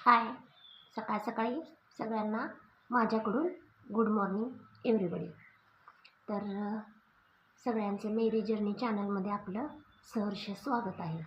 हाय. सकाळ सकाळी सगळ्यांना माझ्याकडून गुड मॉर्निंग एव्हरीबडी तर सगळ्यांचं मेरी जर्नी चॅनलमध्ये आपलं सहर्ष स्वागत आहे.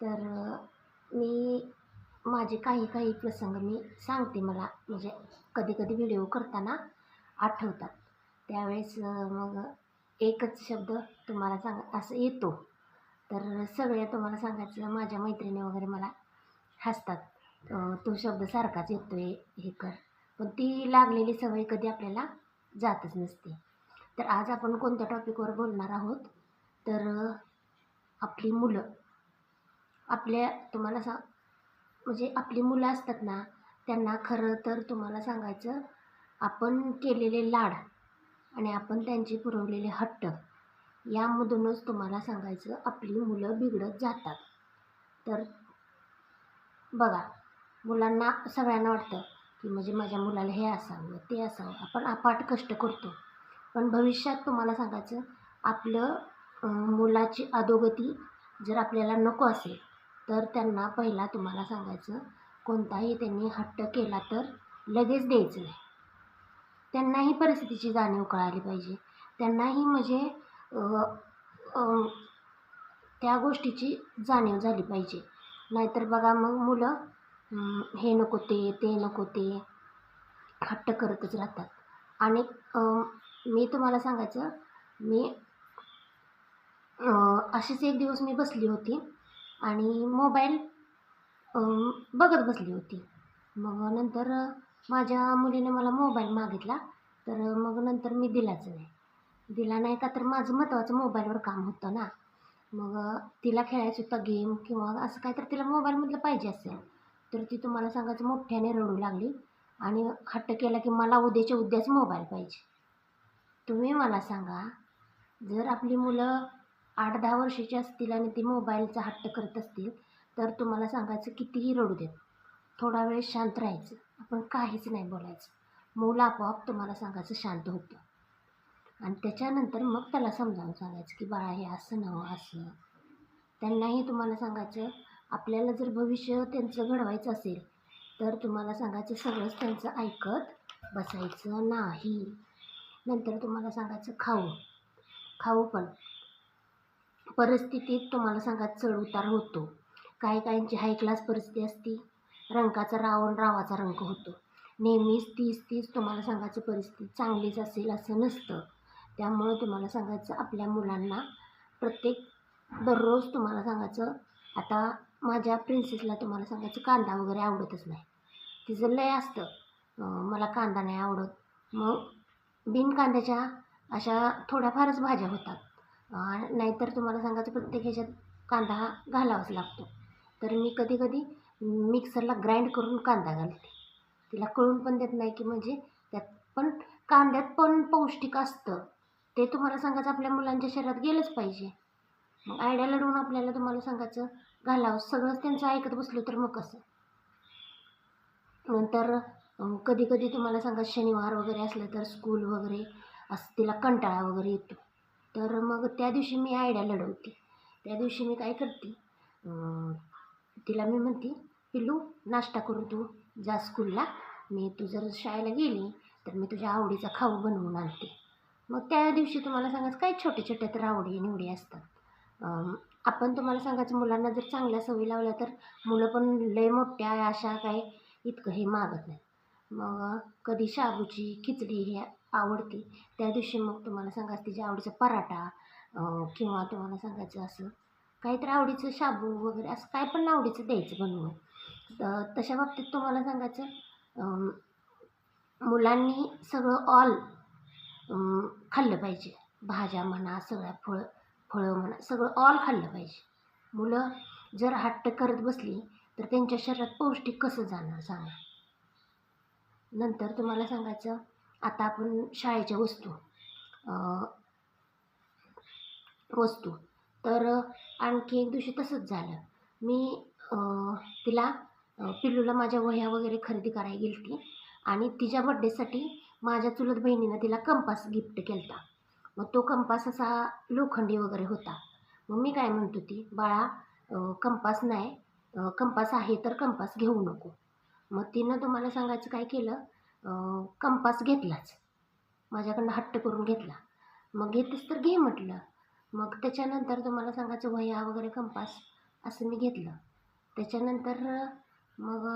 तर मी माझे काही काही प्रसंग मी सांगते मला. म्हणजे कधी कधी व्हिडिओ करताना आठवतात. त्यावेळेस मग एकच शब्द तुम्हाला सांग असं येतो. तर सगळे तुम्हाला सांगायचं माझ्या मैत्रिणी वगैरे मला हसतात. तो शब्द सारखाच येतो आहे हे कर. पण ती लागलेली सवय कधी आपल्याला जातच नसते. तर आज आपण कोणत्या टॉपिकवर बोलणार आहोत? तर आपली मुलं. आपल्या तुम्हाला सा म्हणजे आपली मुलं असतात ना त्यांना खरं तर तुम्हाला सांगायचं आपण केलेले लाड आणि आपण त्यांचे पुरवलेले हट्ट यामधूनच तुम्हाला सांगायचं आपली मुलं बिघडत जातात. तर बघा मुलांना सगळ्यांना वाटतं की म्हणजे माझ्या मुलाला हे असावं ते असावं. आपण अपाट कष्ट करतो. पण भविष्यात तुम्हाला सांगायचं आपलं मुलाची अधोगती जर आपल्याला नको असेल तर त्यांना पहिला तुम्हाला सांगायचं कोणताही त्यांनी हट्ट केला तर लगेच द्यायचं नाही. त्यांनाही परिस्थितीची जाणीव कळाली पाहिजे. त्यांनाही म्हणजे त्या गोष्टीची जाणीव झाली पाहिजे. नाहीतर बघा मग मुलं हे नको ते ते नको ते हट्ट करतच राहतात. आणि मी तुम्हाला सांगायचं मी असेच अशीच एक दिवस मी बसली होती आणि मोबाईल बघत बसली होती. मग नंतर माझ्या मुलीने मला मोबाईल मागितला तर मग नंतर मी दिलाच नाही. दिला नाही का तर माझं महत्त्वाचं मोबाईलवर काम होतं ना. मग तिला खेळायचं होतं गेम किंवा असं काय तर तिला मोबाईलमधलं पाहिजे असेल. तर ती तुम्हाला सांगायचं मोठ्याने रडू लागली आणि हट्ट केला की मला उद्याच्या उद्याच मोबाईल पाहिजे. तुम्ही मला सांगा जर आपली मुलं आठ दहा वर्षाची असतील आणि ती मोबाईलचा हट्ट करत असतील तर तुम्हाला सांगायचं कितीही रडू देत थोडा वेळ शांत राहायचं. आपण काहीच नाही बोलायचं. मूल आपोआप तुम्हाला सांगायचं शांत होतं. आणि त्याच्यानंतर मग त्याला समजावून सांगायचं की बाळा हे असं नवं असं. त्यांनाही तुम्हाला सांगायचं आपल्याला जर भविष्य त्यांचं घडवायचं असेल तर तुम्हाला सांगायचं सगळंच त्यांचं ऐकत बसायचं नाही. नंतर तुम्हाला सांगायचं खाऊ. खाऊ पण. परिस्थितीत तुम्हाला सांगा चढ उतार होतो. काही काहींची हाय क्लास परिस्थिती असती. रंगाचा रावण रावाचा रंग होतो. नेहमीच तीच तीच तुम्हाला सांगायचं परिस्थिती चांगलीच असेल असं नसतं. त्यामुळं तुम्हाला सांगायचं आपल्या मुलांना प्रत्येक दररोज तुम्हाला सांगायचं आता माझ्या प्रिन्सेसला तुम्हाला सांगायचं कांदा वगैरे आवडतच नाही. तिचं लय असतं. मला कांदा नाही आवडत. मग बिन कांद्याच्या अशा थोड्याफारच भाज्या होतात. नाहीतर तुम्हाला सांगायचं प्रत्येक ह्याच्यात कांदा हा घालावाच लागतो. तर मी कधी कधी मिक्सरला ग्राइंड करून कांदा घालते. तिला कळून पण देत नाही की म्हणजे त्यात पण कांद्यात पण पौष्टिक असतं. ते तुम्हाला सांगायचं आपल्या मुलांच्या शरीरात गेलंच पाहिजे. मग आयडिया लढवून आपल्याला तुम्हाला सांगायचं घालावं. सगळंच त्यांचं ऐकत बसलो तर मग कसं? नंतर कधी कधी तुम्हाला सांगा शनिवार वगैरे असलं तर स्कूल वगैरे असं तिला कंटाळा वगैरे येतो. तर मग त्या दिवशी मी आयडिया लढवते. त्या दिवशी मी काय करते तिला मी म्हणते पिल्लू नाश्ता करू तू. जा स्कूलला मी तू जर शाळेला गेली तर मी तुझ्या आवडीचा खाऊ बनवून आणते. मग त्या दिवशी तुम्हाला सांगायचं काय छोटे छोटे तर आवडी निवडी असतात आपण तुम्हाला सांगायचं मुलांना जर चांगल्या सवयी लावल्या तर मुलं पण लय मोठ्या अशा काही इतकं हे मागत नाही. मग कधी शाबूची खिचडी हे आवडते त्या दिवशी मग तुम्हाला सांगायचं तिच्या आवडीचा पराठा किंवा तुम्हाला सांगायचं असं काहीतरी आवडीचं शाबू वगैरे असं काय पण आवडीचं द्यायचं बनवून. तशा बाबतीत तुम्हाला सांगायचं मुलांनी सगळं ऑल खाल्लं पाहिजे. भाज्या म्हणा सगळ्या फळं. फळं म्हणा सगळं ऑल खाल्लं पाहिजे. मुलं जर हट्ट करत बसली तर त्यांच्या शरीरात पौष्टिक कसं जाणार सांगा? नंतर तुम्हाला सांगायचं आता आपण शाळेच्या वस्तू वस्तू. तर आणखी एक दिवशी तसंच झालं. मी तिला पिल्लूला माझ्या वह्या वगैरे खरेदी करायला गेली होती आणि तिच्या बड्डेसाठी माझ्या चुलत बहिणीनं तिला कंपास गिफ्ट केला होता मग तो कंपास असा लोखंडी वगैरे होता. मग मी काय म्हणत होती बाळा कंपास नाही कंपास आहे तर कंपास घेऊ नको. मग तिनं तुम्हाला सांगायचं काय केलं? कंपास घेतलाच. माझ्याकडनं हट्ट करून घेतला. मग घेतेस तर घे म्हटलं. मग त्याच्यानंतर तुम्हाला सांगायचं वह्या वगैरे कंपास असं मी घेतलं. त्याच्यानंतर मग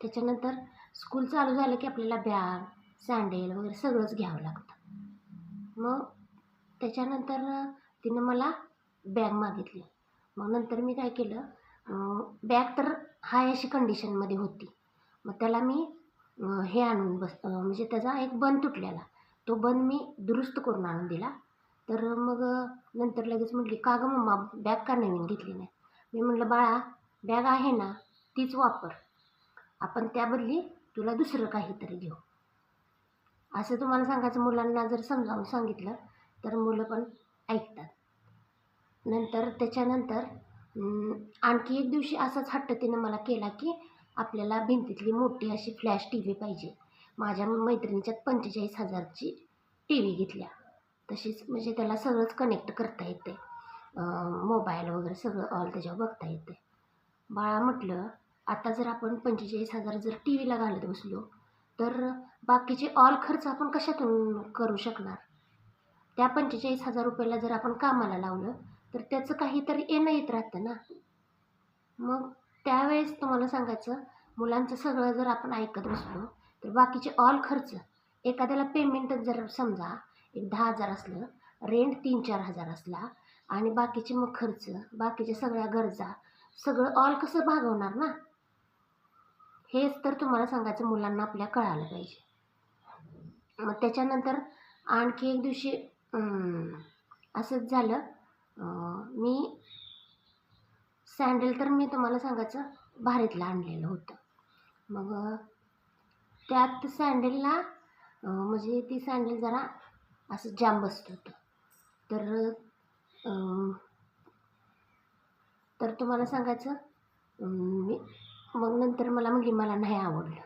त्याच्यानंतर स्कूल चालू झालं की आपल्याला बॅग सँडेल वगैरे सगळंच घ्यावं लागतं. मग त्याच्यानंतर तिनं मला बॅग मागितली. मग नंतर मी काय केलं बॅग तर हाय अशी कंडिशनमध्ये होती. मग त्याला मी हे आणून बस म्हणजे त्याचा एक बंद तुटलेला. तो बंद मी दुरुस्त करून आणून दिला. तर मग नंतर लगेच म्हटली का गं मम्मा बॅग का नवीन घेतली नाही? मी म्हटलं बाळा बॅग आहे ना तीच वापर. आपण त्याबदली तुला दुसरं काहीतरी घेऊ. असं तुम्हाला सांगायचं मुलांना जर समजावून सांगितलं तर मुलं पण ऐकतात. नंतर त्याच्यानंतर आणखी एक दिवशी असाच हट्ट तिनं मला केला की आपल्याला भिंतीतली मोठी अशी फ्लॅश टी व्ही पाहिजे. माझ्या मैत्रिणीच्यात पंचेचाळीस हजारची टी व्ही घेतल्या. तशीच म्हणजे त्याला सगळंच कनेक्ट करता येते. मोबाईल वगैरे सगळं ऑल त्याच्यावर बघता येते. बाळा म्हटलं आता जर आपण पंचेचाळीस हजार जर टी व्हीला घालत बसलो तर बाकीचे ऑल खर्च आपण कशातून करू शकणार? त्या पंचेचाळीस हजार रुपयाला जर आपण कामाला लावलं तर त्याचं काहीतरी येणं येत राहतं ना? मग त्यावेळेस तुम्हाला सांगायचं मुलांचं सगळं जर आपण ऐकत बसलो तर बाकीचे ऑल खर्च एखाद्याला पेमेंट जर समजा एक दहा हजार असलं रेंट तीन चार हजार असला आणि बाकीचे मग खर्च बाकीच्या सगळ्या गरजा सगळं ऑल कसं भागवणार ना? हेच तर तुम्हाला सांगायचं मुलांना आपल्या कळालं पाहिजे. मग त्याच्यानंतर आणखी एक दिवशी असंच झालं. मी सँडल तर मी तुम्हाला सांगायचं भारीतला आणलेलं होतं. मग त्यात सँडलला म्हणजे ती सँडल जरा असं जाम बसत होतं. तर तर तुम्हाला सांगायचं मी मग नंतर मला म्हणली मला नाही आवडलं.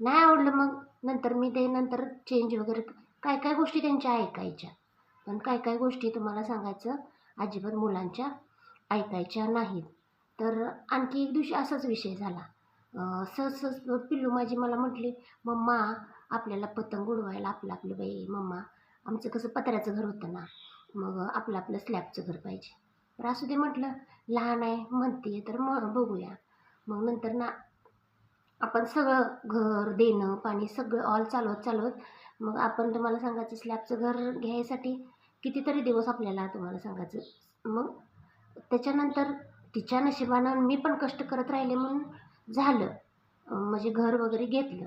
नाही आवडलं मग? नंतर मी ते नंतर चेंज वगैरे काय काय गोष्टी त्यांच्या ऐकायच्या. पण काय काय गोष्टी तुम्हाला सांगायचं अजिबात मुलांच्या ऐकायच्या नाहीत. तर आणखी एक दिवशी असाच विषय झाला. सहज सहज पिल्लू माझी मला म्हटली मम्मा आपल्याला पतंग उडवायला आपलं आपलं बाई मम्मा आमचं कसं पत्र्याचं घर होतं ना मग आपलं आपलं स्लॅबचं घर पाहिजे. तर असू दे म्हटलं लहान आहे म्हणते तर मग बघूया. मग नंतर ना आपण सगळं घर देणं पाणी सगळं ऑल चालवत चालवत मग आपण तुम्हाला सांगायचं स्लॅबचं घर घ्यायसाठी कितीतरी दिवस आपल्याला तुम्हाला सांगायचं. मग त्याच्यानंतर तिच्या नशिबानं मी पण कष्ट करत राहिले म्हणून झालं. म्हणजे घर वगैरे घेतलं.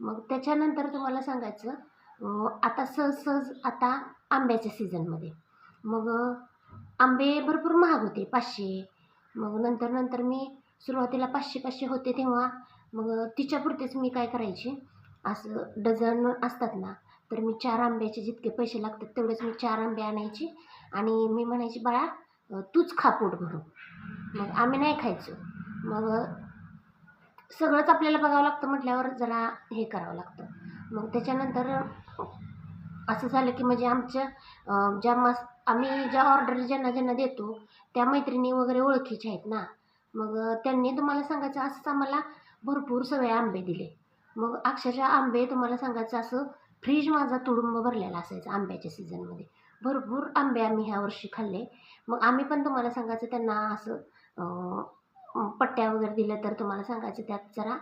मग त्याच्यानंतर तुम्हाला सांगायचं आता सहज सहज आता आंब्याच्या सीझनमध्ये मग आंबे भरपूर महाग होते पाचशे. मग नंतर नंतर मी सुरुवातीला पाचशे पाचशे होते तेव्हा मग तिच्यापुरतेच मी काय करायचे? असं डझन असतात ना तर मी चार आंब्याचे जितके पैसे लागतात तेवढेच मी चार आंबे आणायचे आणि मी म्हणायची बाळा तूच खा पोट भरून. मग आम्ही नाही खायचो. मग सगळंच आपल्याला बघावं लागतं म्हटल्यावर जरा हे करावं लागतं. मग त्याच्यानंतर असं झालं की म्हणजे आमच्या ज्या मस आम्ही ज्या ऑर्डर ज्यांना ज्यांना देतो त्या मैत्रिणी वगैरे ओळखीच्या आहेत ना मग त्यांनी तुम्हाला सांगायचं असंच आम्हाला भरपूर सगळे आंबे दिले. मग अक्षरशः आंबे तुम्हाला सांगायचं असं फ्रीज माझा तुडुंब भरलेला असायचा आंब्याच्या सीझनमध्ये भरपूर आंबे आम्ही ह्या वर्षी खाल्ले. मग आम्ही पण तुम्हाला सांगायचं त्यांना असं पट्ट्या वगैरे दिलं तर तुम्हाला सांगायचं त्यात जरा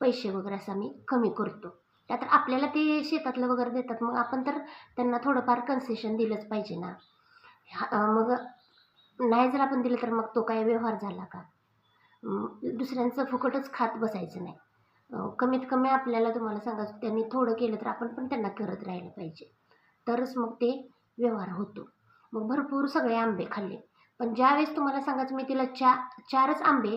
पैसे वगैरे असं आम्ही कमी करतो. त्यात आपल्याला ते शेतातलं वगैरे देतात. मग आपण तर त्यांना थोडंफार कन्सेशन दिलंच पाहिजे ना. हा- मग नाही जर आपण दिलं तर मग तो काय व्यवहार झाला का? दुसऱ्यांचं फुकटच खात बसायचं नाही. कमीत कमी आपल्याला तुम्हाला सांगायचं त्यांनी थोडं केलं तर आपण पण त्यांना करत राहिलं पाहिजे. तरच मग ते व्यवहार होतो. मग भरपूर सगळे आंबे खाल्ले. पण ज्यावेळेस तुम्हाला सांगायचं मी तिला चा चारच आंबे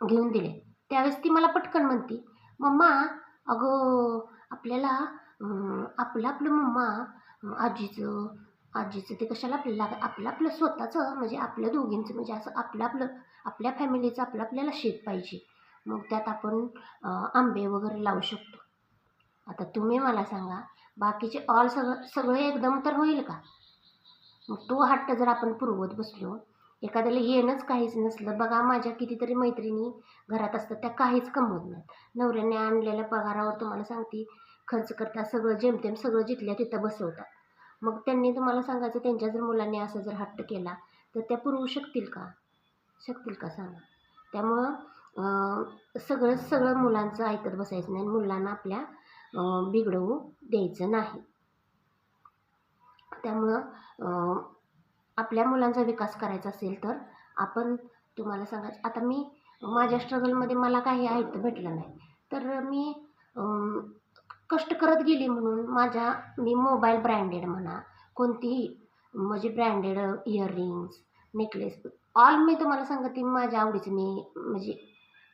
घेऊन दिले त्यावेळेस ती मला पटकन म्हणती मम्मा अगं आपल्याला आपलं आपलं मम्मा आजीचं आजीचं ते कशाला आपल्याला आपलं आपलं स्वतःचं म्हणजे आपल्या दोघींचं म्हणजे असं आपलं आपलं आपल्या फॅमिलीचं आपलं आपल्याला शेत पाहिजे. मग त्यात आपण आंबे वगैरे लावू शकतो. आता तुम्ही मला सांगा बाकीचे ऑल सगळं सगळे एकदम तर होईल का? मग तो हट्ट जर आपण पुरवत बसलो एखाद्याला येणंच काहीच नसलं. बघा माझ्या कितीतरी मैत्रिणी घरात असतात त्या काहीच कमवत नाहीत. नवऱ्याने आणलेल्या पगारावर तुम्हाला सांगते खर्च करता सगळं जेमतेम सगळं जिथल्या तिथं बसवतात. मग त्यांनी तुम्हाला सांगायचं त्यांच्या जर मुलांनी असं जर हट्ट केला तर त्या पुरवू शकतील का? शकतील का? सांगा. त्यामुळं सगळं सगळं मुलांचं ऐकत बसायचं नाही मुलांना आपल्या बिघडवू द्यायचं नाही. त्यामुळं आपल्या मुलांचा विकास करायचा असेल तर आपण तुम्हाला सांगायचं आता मी माझ्या स्ट्रगलमध्ये मला काही ऐकतं भेटलं नाही. तर मी कष्ट करत गेली म्हणून माझ्या मी मोबाईल ब्रँडेड म्हणा कोणतीही म्हणजे ब्रँडेड इयरिंग्स नेकलेस ऑल मी तुम्हाला सांगते माझ्या आवडीचं मी म्हणजे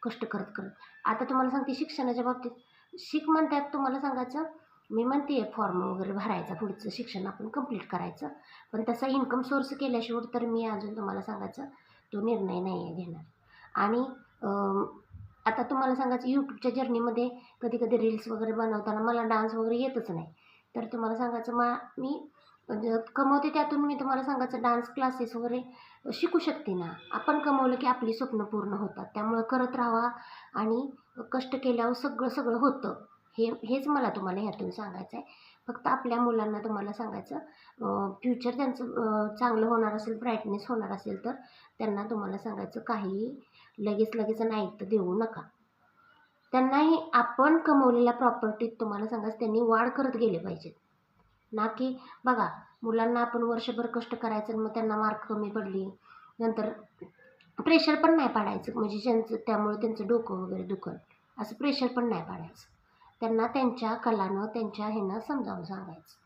कष्ट करत करत. आता तुम्हाला सांगते शिक्षणाच्या बाबतीत. शिक म्हणतात तुम्हाला सांगायचं मी म्हणते फॉर्म वगैरे भरायचा पुढचं शिक्षण आपण कंप्लीट करायचं. पण तसा इन्कम सोर्स केल्याशिवाय तर मी अजून तुम्हाला सांगायचं तो निर्णय नाही आहे घेणार. आणि आता तुम्हाला सांगायचं यूट्यूबच्या जर्नीमध्ये कधी कधी रील्स वगैरे बनवताना मला डान्स वगैरे येतच नाही. तर तुम्हाला सांगायचं मा मी म्हणजे कमवते त्यातून मी तुम्हाला सांगायचं डान्स क्लासेस वगैरे शिकू शकते ना. आपण कमवलं की आपली स्वप्न पूर्ण होतात. त्यामुळं करत राहा आणि कष्ट केल्यावर सगळं सगळं होतं. हे हेच मला तुम्हाला ह्यातून सांगायचं आहे. फक्त आपल्या मुलांना तुम्हाला सांगायचं फ्युचर त्यांचं चांगलं होणार असेल ब्राईटनेस होणार असेल तर त्यांना तुम्हाला सांगायचं काही लगेच लगेच नाही तर देऊ नका. त्यांनाही आपण कमवलेल्या प्रॉपर्टीत तुम्हाला सांगायचं त्यांनी वाढ करत गेले पाहिजेत. ना की बघा मुलांना आपण वर्षभर कष्ट करायचं आणि मग त्यांना मार्क कमी पडली नंतर प्रेशर पण नाही पाडायचं. म्हणजे ज्यांचं त्यामुळे त्यांचं डोकं वगैरे दुखल. असं प्रेशर पण नाही पाडायचं. त्यांना त्यांच्या कलानं त्यांच्या ह्यानं समजावून सांगायचं.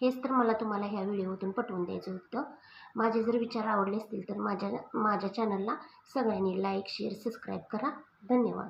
हेच तर मला तुम्हाला ह्या व्हिडिओतून पटवून द्यायचं होतं. माझे जर विचार आवडले असतील तर माझ्या माझ्या चॅनलला सगळ्यांनी लाईक शेअर सबस्क्राईब करा. धन्यवाद.